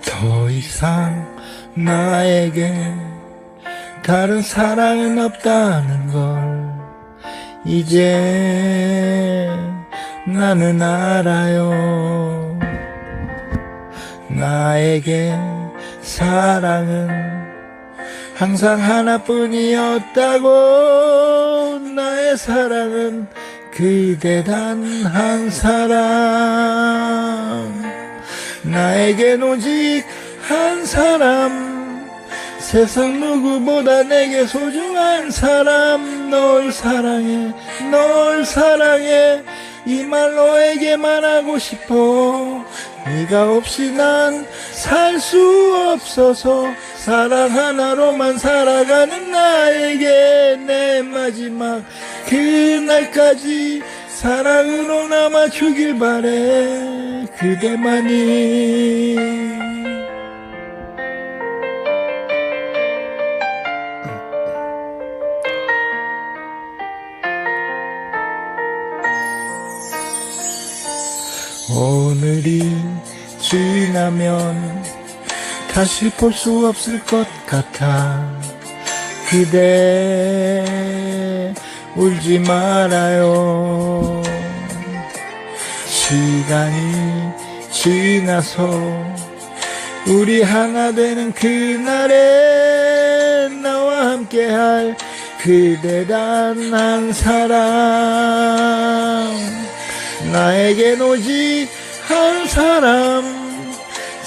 더 이상 나에게 다른 사랑은 없다는 걸 이제 나는 알아요. 나에게 사랑은 항상 하나뿐이었다고 나의 사랑은 그대 단 한 사람. 나에겐 오직 한 사람. 세상 누구보다 내게 소중한 사람. 널 사랑해 널 사랑해. 이 말 너에게만 하고 싶어. 네가 없이 난 살 수 없어서 사랑 하나로만 살아가는 나에게 내 마지막 그날까지 사랑으로 남아 주길 바래 그대만이. 오늘이 지나면 다시 볼 수 없을 것 같아. 그대 울지 말아요. 시간이 지나서 우리 하나 되는 그날에 나와 함께할 그대 단한 사람. 나에겐 오직 한 사람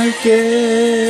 사랑할게